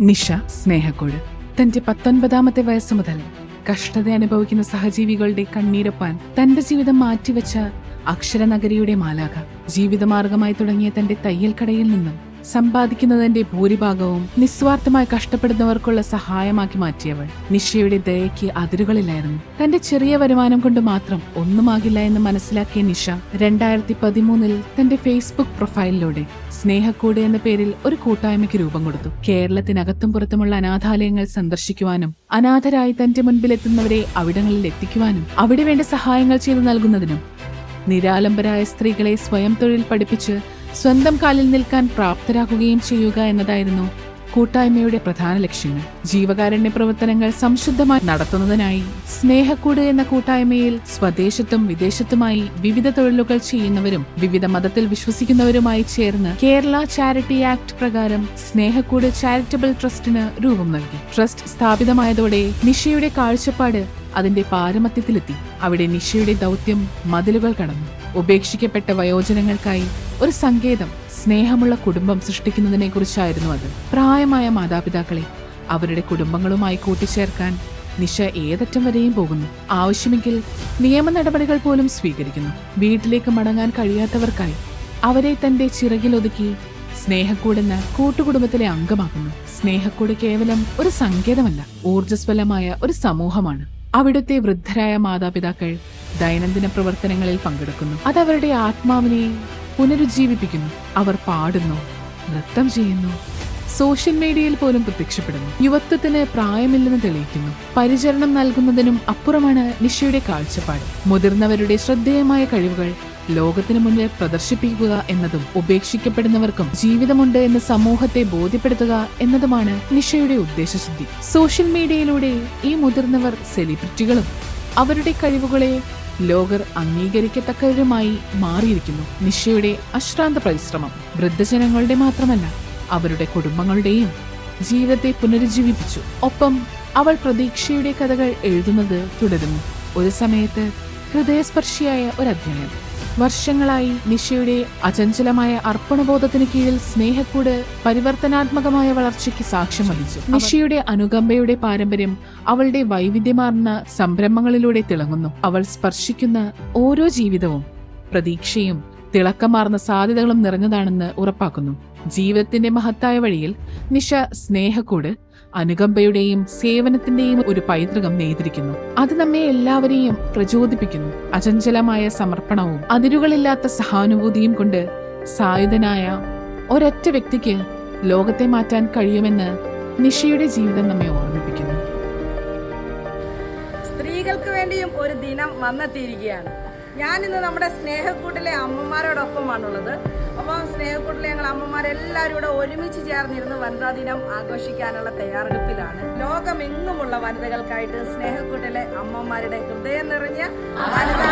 നിഷ സ്നേഹക്കോട്. തന്റെ പത്തൊൻപതാമത്തെ വയസ്സ് മുതൽ കഷ്ടത അനുഭവിക്കുന്ന സഹജീവികളുടെ കണ്ണീരൊപ്പാൻ തന്റെ ജീവിതം മാറ്റിവെച്ച അക്ഷരനഗരിയുടെ മാലാക ജീവിതമാർഗമായി തുടങ്ങിയ തന്റെ തയ്യൽ കടയിൽ നിന്നും സമ്പാദിക്കുന്നതിന്റെ ഭൂരിഭാഗവും നിസ്വാർത്ഥമായി കഷ്ടപ്പെടുന്നവർക്കുള്ള സഹായമാക്കി മാറ്റിയവൾ. നിഷയുടെ ദയയ്ക്ക് അതിരുകളില്ലായിരുന്നു. തന്റെ ചെറിയ വരുമാനം കൊണ്ട് മാത്രം ഒന്നുമാകില്ല എന്ന് മനസ്സിലാക്കിയ നിഷ രണ്ടായിരത്തി പതിമൂന്നിൽ തന്റെ ഫേസ്ബുക്ക് പ്രൊഫൈലിലൂടെ സ്നേഹക്കൂട് എന്ന പേരിൽ ഒരു കൂട്ടായ്മയ്ക്ക് രൂപം കൊടുത്തു. കേരളത്തിനകത്തും പുറത്തുമുള്ള അനാഥാലയങ്ങൾ സന്ദർശിക്കുവാനും അനാഥരായി തന്റെ മുൻപിലെത്തുന്നവരെ അവിടങ്ങളിൽ എത്തിക്കുവാനും അവിടെ വേണ്ട സഹായങ്ങൾ ചെയ്തു നൽകുന്നതിനും നിരാലംബരായ സ്ത്രീകളെ സ്വയം തൊഴിൽ പഠിപ്പിച്ച് സ്വന്തം കാലിൽ നിൽക്കാൻ പ്രാപ്തരാക്കുകയും ചെയ്യുക എന്നതായിരുന്നു കൂട്ടായ്മയുടെ പ്രധാന ലക്ഷ്യങ്ങൾ ജീവകാരുണ്യ പ്രവർത്തനങ്ങൾ സംശുദ്ധമായി നടത്തുന്നതിനായി സ്നേഹക്കൂട് എന്ന കൂട്ടായ്മയിൽ സ്വദേശത്തും വിദേശത്തുമായി വിവിധ തൊഴിലുകൾ ചെയ്യുന്നവരും വിവിധ മതത്തിൽ വിശ്വസിക്കുന്നവരുമായി ചേർന്ന് കേരള ചാരിറ്റി ആക്ട് പ്രകാരം സ്നേഹക്കൂട് ചാരിറ്റബിൾ ട്രസ്റ്റിന് രൂപം നൽകി. ട്രസ്റ്റ് സ്ഥാപിതമായതോടെ നിഷയുടെ കാഴ്ചപ്പാട് അതിന്റെ പാരമത്യത്തിലെത്തി അവിടെ നിഷയുടെ ദൗത്യം മതിലുകൾ കടന്നു. ഉപേക്ഷിക്കപ്പെട്ട വയോജനങ്ങൾക്കായി ഒരു സങ്കേതം സ്നേഹമുള്ള കുടുംബം സൃഷ്ടിക്കുന്നതിനെ കുറിച്ചായിരുന്നു അത്. പ്രായമായ മാതാപിതാക്കളെ അവരുടെ കുടുംബങ്ങളുമായി കൂട്ടിച്ചേർക്കാൻ നിഷ ഏതറ്റം വരെയും പോകുന്നു. ആവശ്യമെങ്കിൽ നിയമ നടപടികൾ പോലും സ്വീകരിക്കുന്നു. വീട്ടിലേക്ക് മടങ്ങാൻ കഴിയാത്തവർക്കായി അവരെ തന്റെ ചിറകിലൊതുക്കി സ്നേഹക്കൂടെന്ന കൂട്ടുകുടുംബത്തിലെ അംഗമാക്കുന്നു. സ്നേഹക്കൂട് കേവലം ഒരു സങ്കേതമല്ല ഊർജസ്വലമായ ഒരു സമൂഹമാണ്. അവിടുത്തെ വൃദ്ധരായ മാതാപിതാക്കൾ ദൈനംദിന പ്രവർത്തനങ്ങളിൽ പങ്കെടുക്കുന്നു. അത് അവരുടെ ആത്മാവിനെ പുനരുജ്ജീവിപ്പിക്കുന്നു. അവർ പാടുന്നു നൃത്തം ചെയ്യുന്നു സോഷ്യൽ മീഡിയയിൽ പോലും പ്രത്യക്ഷപ്പെടുന്നു. യുവത്വത്തിന് പ്രായമില്ലെന്ന് തെളിയിക്കുന്നു. പരിചരണം നൽകുന്നതിനും അപ്പുറമാണ് നിഷയുടെ കാഴ്ചപ്പാട്. മുതിർന്നവരുടെ ശ്രദ്ധേയമായ കഴിവുകൾ ലോകത്തിന് മുന്നിൽ പ്രദർശിപ്പിക്കുക എന്നതും ഉപേക്ഷിക്കപ്പെടുന്നവർക്കും ജീവിതമുണ്ട് എന്ന് സമൂഹത്തെ ബോധ്യപ്പെടുത്തുക എന്നതുമാണ് നിഷയുടെ ഉദ്ദേശശുദ്ധി. സോഷ്യൽ മീഡിയയിലൂടെ ഈ മുതിർന്നവർ സെലിബ്രിറ്റികളും അവരുടെ കഴിവുകളെ ലോകർ അംഗീകരിക്കത്തക്കവരുമായി മാറിയിരിക്കുന്നു. നിഷയുടെ അശ്രാന്ത പരിശ്രമം വൃദ്ധജനങ്ങളുടെ മാത്രമല്ല അവരുടെ കുടുംബങ്ങളുടെയും ജീവിതത്തെ പുനരുജ്ജീവിപ്പിച്ചു. ഒപ്പം അവൾ പ്രതീക്ഷയുടെ കഥകൾ എഴുതുന്നത് തുടരുന്നു. ഒരു സമയത്ത് ഹൃദയസ്പർശിയായ ഒരു അധ്യായം. വർഷങ്ങളായി നിഷയുടെ അചഞ്ചലമായ അർപ്പണബോധത്തിന് കീഴിൽ സ്നേഹക്കൂട് പരിവർത്തനാത്മകമായ വളർച്ചയ്ക്ക് സാക്ഷ്യം വഹിച്ചു. നിഷയുടെ അനുകമ്പയുടെ പാരമ്പര്യം അവളുടെ വൈവിധ്യമാർന്ന സംരംഭങ്ങളിലൂടെ തിളങ്ങുന്നു. അവൾ സ്പർശിക്കുന്ന ഓരോ ജീവിതവും പ്രതീക്ഷയും തിളക്കമാർന്ന സാധ്യതകളും നിറഞ്ഞതാണെന്ന് ഉറപ്പാക്കുന്നു. ജീവിതത്തിന്റെ മഹത്തായ വഴിയിൽ നിഷ സ്നേഹക്കൂട് അനുകമ്പയുടെയും സേവനത്തിന്റെയും ഒരു പൈതൃകം നെയ്തിരിക്കുന്നു. അത് നമ്മെ എല്ലാവരെയും പ്രചോദിപ്പിക്കുന്നു. അചഞ്ചലമായ സമർപ്പണവും അതിരുകളില്ലാത്ത സഹാനുഭൂതിയും കൊണ്ട് സായുധനായ ഒരൊറ്റ വ്യക്തിക്ക് ലോകത്തെ മാറ്റാൻ കഴിയുമെന്ന് നിഷയുടെ ജീവിതം നമ്മെ ഓർമ്മിപ്പിക്കുന്നു. സ്ത്രീകൾക്ക് വേണ്ടിയും ഒരു ദിനം വന്നെത്തിയിരിക്കുകയാണ്. ഞാൻ ഇന്ന് നമ്മുടെ സ്നേഹക്കൂട്ടിലെ അമ്മമാരോടൊപ്പമാണുള്ളത്. അപ്പം സ്നേഹക്കൂട്ടിലെ ഞങ്ങൾ അമ്മമാരെല്ലാവരും കൂടെ ഒരുമിച്ച് ചേർന്നിരുന്ന് വനിതാ ദിനം ആഘോഷിക്കാനുള്ള തയ്യാറെടുപ്പിലാണ്. ലോകമെങ്ങുമുള്ള വനിതകൾക്കായിട്ട് സ്നേഹക്കൂട്ടിലെ അമ്മമാരുടെ ഹൃദയം നിറഞ്ഞ വനിതാ